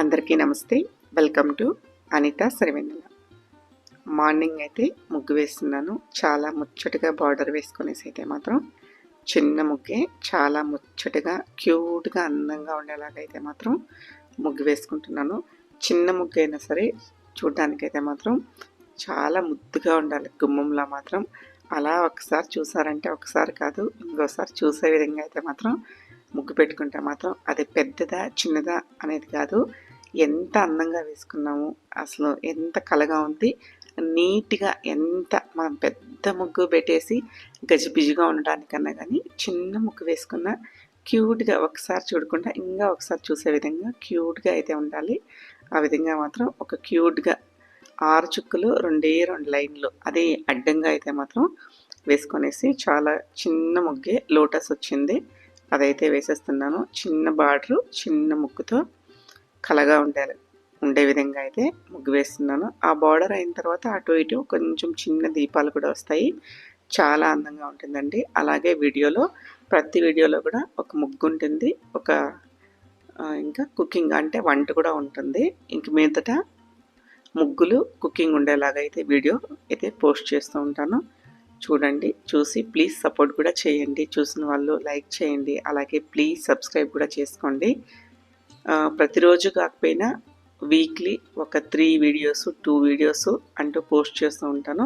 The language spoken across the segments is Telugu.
అందరికీ నమస్తే. Welcome to Anitha Sarivennela morning అయితే ముగ్గు వేస్తున్నాను. చాలా ముచ్చటగా బార్డర్ వేసుకునేసి అయితే మాత్రం చిన్న ముగ్గే చాలా ముచ్చటగా క్యూట్గా అందంగా ఉండేలాగైతే మాత్రం ముగ్గు వేసుకుంటున్నాను. చిన్న ముగ్గు అయినా సరే చూడ్డానికైతే మాత్రం చాలా ముద్దుగా ఉండాలి. గుమ్మంలో మాత్రం అలా ఒకసారి చూసారంటే ఒకసారి కాదు ఇంకోసారి చూసే విధంగా అయితే మాత్రం ముగ్గు పెట్టుకుంటే మాత్రం అది పెద్దదా చిన్నదా అనేది కాదు. ఎంత అందంగా వేసుకున్నాము అసలు ఎంత కలగా ఉంది. నీట్గా ఎంత మనం పెద్ద ముగ్గు పెట్టేసి గజిబిజిగా ఉండడానికన్నా కానీ చిన్న ముగ్గు వేసుకున్న క్యూట్గా ఒకసారి చూడకుండా ఇంకా ఒకసారి చూసే విధంగా క్యూట్గా అయితే ఉండాలి. ఆ విధంగా మాత్రం ఒక క్యూట్గా ఆరు చుక్కలు రెండే రెండు లైన్లు అదే అడ్డంగా అయితే మాత్రం వేసుకొనేసి చాలా చిన్న ముగ్గే లోటస్ వచ్చింది. అదైతే వేసేస్తున్నాను. చిన్న బార్డరు చిన్న ముగ్గుతో కలగా ఉండాలి. ఉండే విధంగా అయితే ముగ్గు వేస్తున్నాను. ఆ బార్డర్ అయిన తర్వాత అటు ఇటు కొంచెం చిన్న దీపాలు కూడా వస్తాయి. చాలా అందంగా ఉంటుందండి. అలాగే వీడియోలో ప్రతి వీడియోలో కూడా ఒక ముగ్గు ఉంటుంది. ఒక ఇంకా కుకింగ్ అంటే వంట కూడా ఉంటుంది. ఇంక మీదట ముగ్గులు కుకింగ్ ఉండేలాగా అయితే వీడియో అయితే పోస్ట్ చేస్తూ ఉంటాను. చూడండి చూసి ప్లీజ్ సపోర్ట్ కూడా చేయండి. చూసిన వాళ్ళు లైక్ చేయండి. అలాగే ప్లీజ్ సబ్స్క్రైబ్ కూడా చేసుకోండి. ప్రతిరోజు కాకపోయినా వీక్లీ ఒక త్రీ వీడియోస్ టూ వీడియోస్ అంటూ పోస్ట్ చేస్తూ ఉంటాను.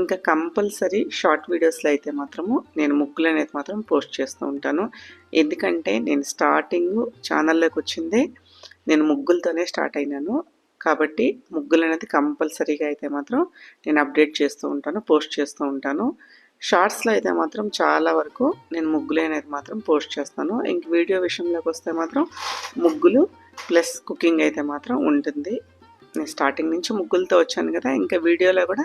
ఇంకా కంపల్సరీ షార్ట్ వీడియోస్లో అయితే మాత్రము నేను ముగ్గులు అనేది మాత్రం పోస్ట్ చేస్తూ ఉంటాను. ఎందుకంటే నేను స్టార్టింగ్ ఛానల్లోకి వచ్చిందే నేను ముగ్గులతోనే స్టార్ట్ అయినాను. కాబట్టి ముగ్గులు అనేది కంపల్సరీగా అయితే మాత్రం నేను అప్డేట్ చేస్తూ ఉంటాను పోస్ట్ చేస్తూ ఉంటాను. షార్ట్స్లో అయితే మాత్రం చాలా వరకు నేను ముగ్గులు అనేది మాత్రం పోస్ట్ చేస్తాను. ఇంక వీడియో విషయంలోకి వస్తే మాత్రం ముగ్గులు ప్లస్ కుకింగ్ అయితే మాత్రం ఉంటుంది. నేను స్టార్టింగ్ నుంచి ముగ్గులతో వచ్చాను కదా ఇంకా వీడియోలో కూడా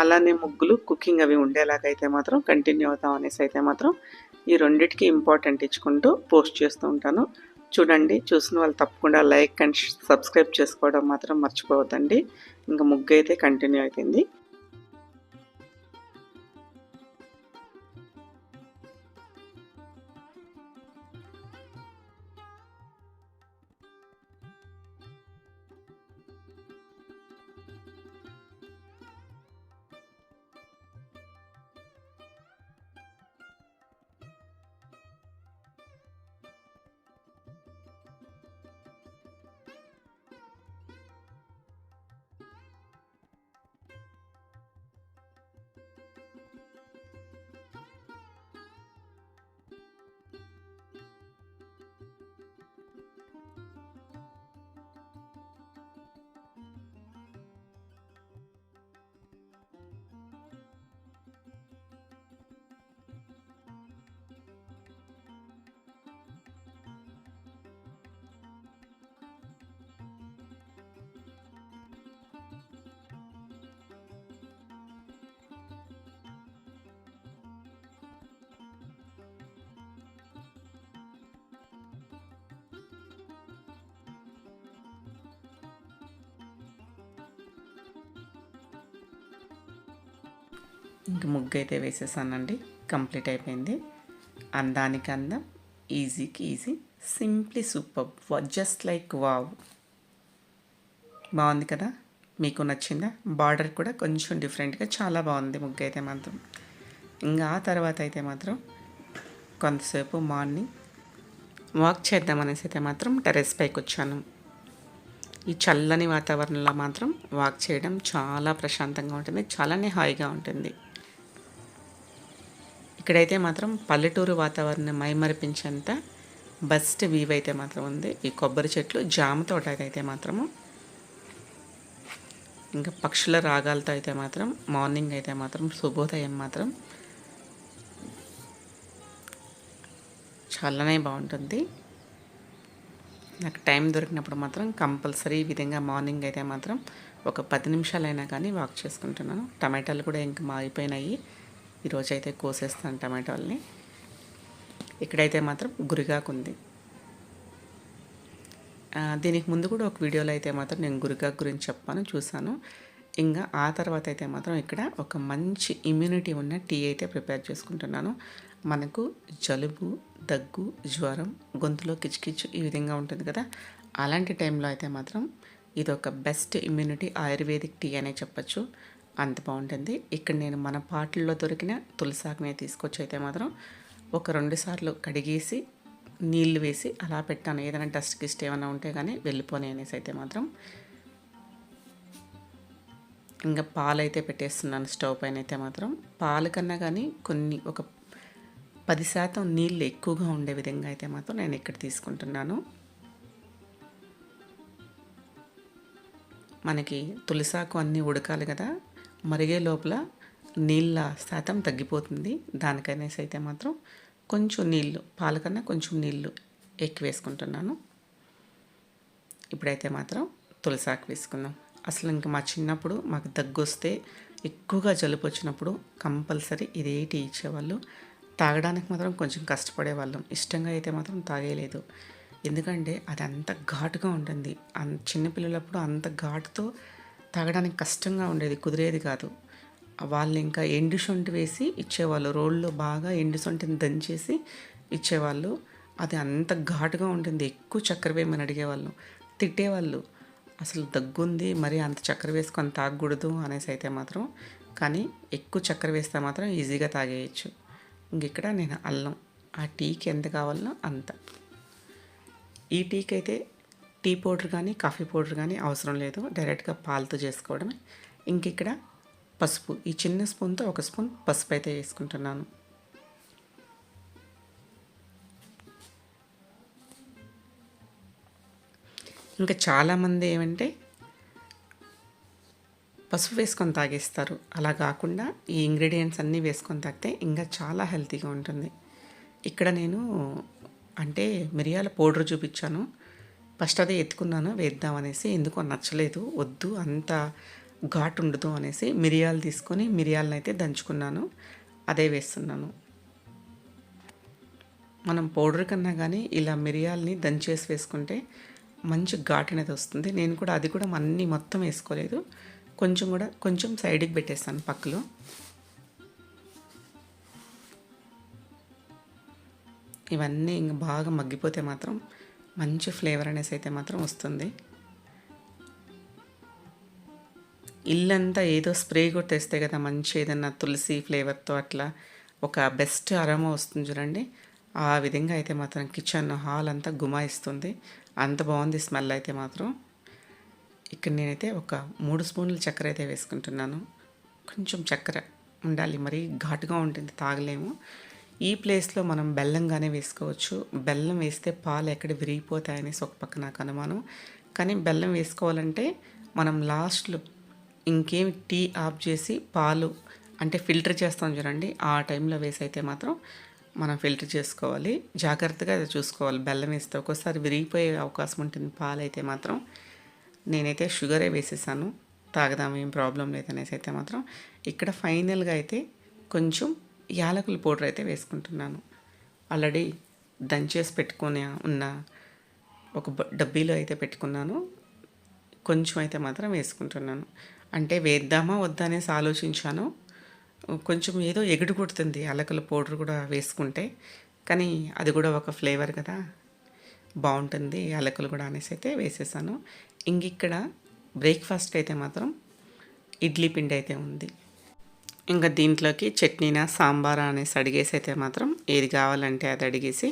అలానే ముగ్గులు కుకింగ్ అవి ఉండేలాగైతే మాత్రం కంటిన్యూ అవుతాం అనేసి అయితే మాత్రం ఈ రెండింటికి ఇంపార్టెంట్ ఇచ్చుకుంటూ పోస్ట్ చేస్తూ ఉంటాను. చూడండి చూసిన వాళ్ళు తప్పకుండా లైక్ అండ్ సబ్స్క్రైబ్ చేసుకోవడం మాత్రం మర్చిపోవద్దండి. ఇంకా ముగ్గు అయితే కంటిన్యూ అవుతుంది ఇంక ముగ్గు అయితే వేసేసానండి. కంప్లీట్ అయిపోయింది. అందానికి అందం. ఈజీకి easy. Simply super. Just like wow. బాగుంది కదా? మీకు నచ్చిందా? బార్డర్ కూడా కొంచెం డిఫరెంట్గా చాలా బాగుంది ముగ్గు అయితే మాత్రం. ఇంకా ఆ తర్వాత అయితే మాత్రం కొంతసేపు మార్నింగ్ వాక్ చేద్దామనేసి అయితే మాత్రం టెరెస్ పైకి వచ్చాను. ఈ చల్లని వాతావరణంలో మాత్రం వాక్ చేయడం చాలా ప్రశాంతంగా ఉంటుంది. చాలానే హాయిగా ఉంటుంది. ఇక్కడైతే మాత్రం పల్లెటూరు వాతావరణం మైమరిపించేంత బెస్ట్ వ్యూ అయితే మాత్రం ఉంది. ఈ కొబ్బరి చెట్లు జామ తోట అయితే మాత్రము. ఇంకా పక్షుల రాగాలతో అయితే మాత్రం మార్నింగ్ అయితే మాత్రం శుభోదయం మాత్రం చాలానే బాగుంటుంది. నాకు టైం దొరికినప్పుడు మాత్రం కంపల్సరీ ఈ విధంగా మార్నింగ్ అయితే మాత్రం ఒక పది నిమిషాలైనా కానీ వాక్ చేసుకుంటున్నాను. టమాటాలు కూడా ఇంకా మారిపోయినాయి ఈరోజు అయితే కోసేస్తాను టమాటోల్ని. ఇక్కడైతే మాత్రం గురిగాకు ఉంది దీనికి ముందు కూడా ఒక వీడియోలో అయితే మాత్రం నేను గురిగాకు గురించి చెప్పాను చూశాను. ఇంకా ఆ తర్వాత అయితే మాత్రం ఇక్కడ ఒక మంచి ఇమ్యూనిటీ ఉన్న టీ అయితే ప్రిపేర్ చేసుకుంటున్నాను. మనకు జలుబు దగ్గు జ్వరం గొంతులో కిచకిచ్చు ఈ విధంగా ఉంటుంది కదా. అలాంటి టైంలో అయితే మాత్రం ఇది ఒక బెస్ట్ ఇమ్యూనిటీ ఆయుర్వేదిక్ టీ అనే చెప్పచ్చు. అంత బాగుంటుంది. ఇక్కడ నేను మన పాటల్లో దొరికిన తులసాకునే తీసుకొచ్చి అయితే మాత్రం ఒక రెండు సార్లు కడిగేసి నీళ్ళు వేసి అలా పెట్టాను. ఏదైనా డస్ట్ గిస్ట్ ఏమైనా ఉంటే కానీ వెళ్ళిపోయి అనేసి అయితే మాత్రం. ఇంకా పాలు అయితే పెట్టేస్తున్నాను స్టవ్ పైన అయితే మాత్రం. పాలు కన్నా కానీ కొన్ని ఒక పది శాతం నీళ్ళు ఎక్కువగా ఉండే విధంగా అయితే మాత్రం నేను ఇక్కడ తీసుకుంటున్నాను. మనకి తులసాకు అన్నీ ఉడకాలి కదా. మరిగే లోపల నీళ్ళ శాతం తగ్గిపోతుంది. దానికనేసి అయితే మాత్రం కొంచెం నీళ్ళు పాలకన్నా కొంచెం నీళ్ళు ఎక్కువ వేసుకుంటున్నాను. ఇప్పుడైతే మాత్రం తులసాకు వేసుకున్నాం అసలు ఇంకా మా చిన్నప్పుడు మాకు దగ్గు వస్తే ఎక్కువగా జలుబు వచ్చినప్పుడు కంపల్సరీ ఇదేటి ఇచ్చేవాళ్ళు. తాగడానికి మాత్రం కొంచెం కష్టపడేవాళ్ళం. ఇష్టంగా అయితే మాత్రం తాగేయలేదు ఎందుకంటే అది అంత ఘాటుగా ఉంటుంది. అంత చిన్నపిల్లలప్పుడు అంత ఘాటుతో తాగడానికి కష్టంగా ఉండేది కుదిరేది కాదు. వాళ్ళు ఇంకా ఎండు సొంటి వేసి ఇచ్చేవాళ్ళు రోడ్లో బాగా ఎండు సొంటిని దంచేసి ఇచ్చేవాళ్ళు. అది అంత ఘాటుగా ఉంటుంది ఎక్కువ చక్కెర వేయమని అడిగేవాళ్ళు తిట్టేవాళ్ళు. అసలు దగ్గుంది మరి అంత చక్కెర వేసుకొని తాగకూడదు అనేసి అయితే మాత్రం. కానీ ఎక్కువ చక్కెర వేస్తే మాత్రం ఈజీగా తాగేయచ్చు. ఇంకెక్కడ నేను అల్లం. ఆ టీకి ఎంత కావాలనో అంత. ఈ టీకి అయితే టీ పౌడర్ కానీ కాఫీ పౌడర్ కానీ అవసరం లేదు. డైరెక్ట్గా పాలతో చేసుకోవడమే. ఇంక ఇక్కడ పసుపు. ఈ చిన్న స్పూన్తో ఒక స్పూన్ పసుపు అయితే వేసుకుంటున్నాను. ఇంకా చాలామంది ఏమంటే పసుపు వేసుకొని తాగేస్తారు. అలా కాకుండా ఈ ఇంగ్రీడియంట్స్ అన్నీ వేసుకొని తాగితే ఇంకా చాలా హెల్తీగా ఉంటుంది. ఇక్కడ నేను అంటే మిరియాల పౌడర్ చూపించాను. ఫస్ట్ అదే ఎత్తుకున్నాను వేద్దామనేసి ఎందుకో నచ్చలేదు వద్దు అంత ఘాటు ఉండదు అనేసి మిరియాలు తీసుకొని మిరియాలను అయితే దంచుకున్నాను అదే వేస్తున్నాను. మనం పౌడర్ కన్నా కానీ ఇలా మిరియాలని దంచేసి వేసుకుంటే మంచి ఘాటు అనేది వస్తుంది. నేను కూడా అది కూడా అన్నీ మొత్తం వేసుకోలేదు. కొంచెం కూడా కొంచెం సైడ్కి పెట్టేస్తాను పక్కలో. ఇవన్నీ ఇంక బాగా మగ్గిపోతే మాత్రం మంచి ఫ్లేవర్ అనేసి అయితే మాత్రం వస్తుంది. ఇల్లంతా ఏదో స్ప్రే కొట్టేస్తే కదా మంచి ఏదన్నా తులసి ఫ్లేవర్తో అట్లా ఒక బెస్ట్ అరమ వస్తుంది చూడండి. ఆ విధంగా అయితే మాత్రం కిచెన్ హాల్ అంతా గుమాయిస్తుంది. అంత బాగుంది స్మెల్ అయితే మాత్రం. ఇక్కడ నేనైతే ఒక మూడు స్పూన్ల చక్కెర అయితే వేసుకుంటున్నాను. కొంచెం చక్కెర ఉండాలి. మరి ఘాటుగా ఉంటుంది తాగలేము. ఈ ప్లేస్లో మనం బెల్లంగానే వేసుకోవచ్చు. బెల్లం వేస్తే పాలు ఎక్కడ విరిగిపోతాయనేసి ఒక పక్క నాకు అనుమానం. కానీ బెల్లం వేసుకోవాలంటే మనం లాస్ట్లో ఇంకేం టీ ఆఫ్ చేసి పాలు అంటే ఫిల్టర్ చేస్తాం చూడండి. ఆ టైంలో వేసి అయితే మాత్రం మనం ఫిల్టర్ చేసుకోవాలి. జాగ్రత్తగా అది చూసుకోవాలి. బెల్లం వేస్తే ఒక్కోసారి విరిగిపోయే అవకాశం ఉంటుంది. పాలు అయితే మాత్రం నేనైతే షుగరే వేసేసాను. తాగదాం ఏం ప్రాబ్లం లేదనేసి అయితే మాత్రం. ఇక్కడ ఫైనల్గా అయితే కొంచెం యాలకుల పౌడర్ అయితే వేసుకుంటున్నాను. ఆల్రెడీ దంచేసి పెట్టుకొని ఉన్న ఒక డబ్బీలో అయితే పెట్టుకున్నాను. కొంచెం అయితే మాత్రం వేసుకుంటున్నాను. అంటే వేద్దామా వద్దా అనేసి ఆలోచించాను. కొంచెం ఏదో ఎగుడు కొడుతుంది అలకల పౌడర్ కూడా వేసుకుంటే. కానీ అది కూడా ఒక ఫ్లేవర్ కదా. బాగుంటుంది యాలకులు కూడా అనేసి అయితే వేసేసాను. ఇంక ఇక్కడ బ్రేక్ఫాస్ట్ అయితే మాత్రం ఇడ్లీ పిండి అయితే ఉంది. ఇంకా దీంట్లోకి చట్నీనా సాంబారా అనేసి అడిగేసి అయితే మాత్రం ఏది కావాలంటే అది అడిగేసి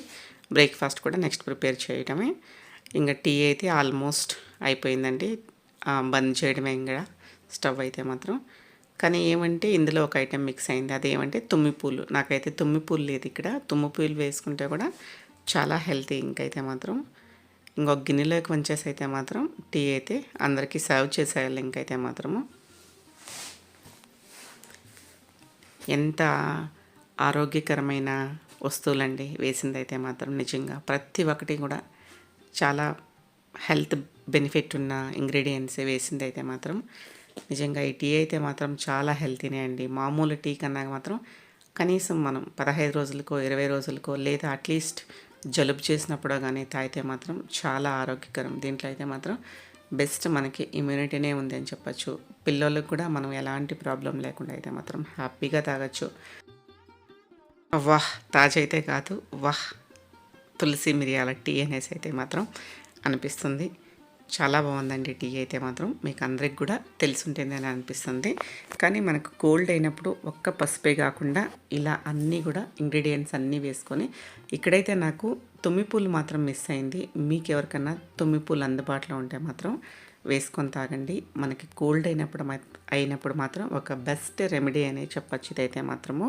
బ్రేక్ఫాస్ట్ కూడా నెక్స్ట్ ప్రిపేర్ చేయడమే ఇంకా టీ అయితే ఆల్మోస్ట్ అయిపోయిందండి. బంద్ చేయడమే ఇంకా స్టవ్ అయితే మాత్రం. కానీ ఏమంటే ఇందులో ఒక ఐటెం మిక్స్ అయింది. అదేమంటే తుమ్మిపూలు. నాకైతే తుమ్మిపూలు లేదు ఇక్కడ. తుమ్మిపూలు వేసుకుంటే కూడా చాలా హెల్తీ ఇంకైతే మాత్రం. ఇంకొక గిన్నెలోకి వంచేసి అయితే మాత్రం టీ అయితే అందరికీ సర్వ్ చేసేయాలి ఇంకైతే మాత్రము. ఎంత ఆరోగ్యకరమైన వస్తువులండి వేసిందైతే మాత్రం నిజంగా. ప్రతి ఒక్కటి కూడా చాలా హెల్త్ బెనిఫిట్ ఉన్న ఇంగ్రీడియంట్స్ వేసింది అయితే మాత్రం నిజంగా ఈ టీ అయితే మాత్రం చాలా హెల్తీనే అండి. మామూలు టీ కన్నా మాత్రం కనీసం మనం పదహైదు రోజులకో ఇరవై రోజులకో లేదా అట్లీస్ట్ జలుబు చేసినప్పుడు కానీ తాగితే మాత్రం చాలా ఆరోగ్యకరం. దీంట్లో అయితే మాత్రం బెస్ట్ మనకి ఇమ్యూనిటీనే ఉంది అని చెప్పచ్చు. పిల్లలకు కూడా మనం ఎలాంటి ప్రాబ్లం లేకుండా అయితే మాత్రం హ్యాపీగా తాగొచ్చు. వాహ్ తాజ్ అయితే కాదు వాహ్ తులసి మిరియాల టీ అనేసి అయితే మాత్రం అనిపిస్తుంది. చాలా బాగుందండి టీ అయితే మాత్రం. మీకు అందరికి కూడా తెలిసుంటుంది అని అనిపిస్తుంది. కానీ మనకు కోల్డ్ అయినప్పుడు ఒక్క పసుపే కాకుండా ఇలా అన్నీ కూడా ఇంగ్రీడియంట్స్ అన్నీ వేసుకొని ఇక్కడైతే నాకు తుమ్మిపూలు మాత్రం మిస్ అయింది. మీకు ఎవరికన్నా తుమ్మిపూలు అందుబాటులో ఉంటే మాత్రం వేసుకొని తాగండి. మనకి కోల్డ్ అయినప్పుడు అయినప్పుడు మాత్రం ఒక బెస్ట్ రెమెడీ అనే చెప్పచ్చు ఇదైతే మాత్రము.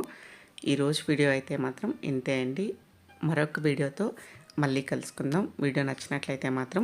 ఈరోజు వీడియో అయితే మాత్రం ఇంతే అండి. మరొక వీడియోతో మళ్ళీ కలుసుకుందాం. వీడియో నచ్చినట్లయితే మాత్రం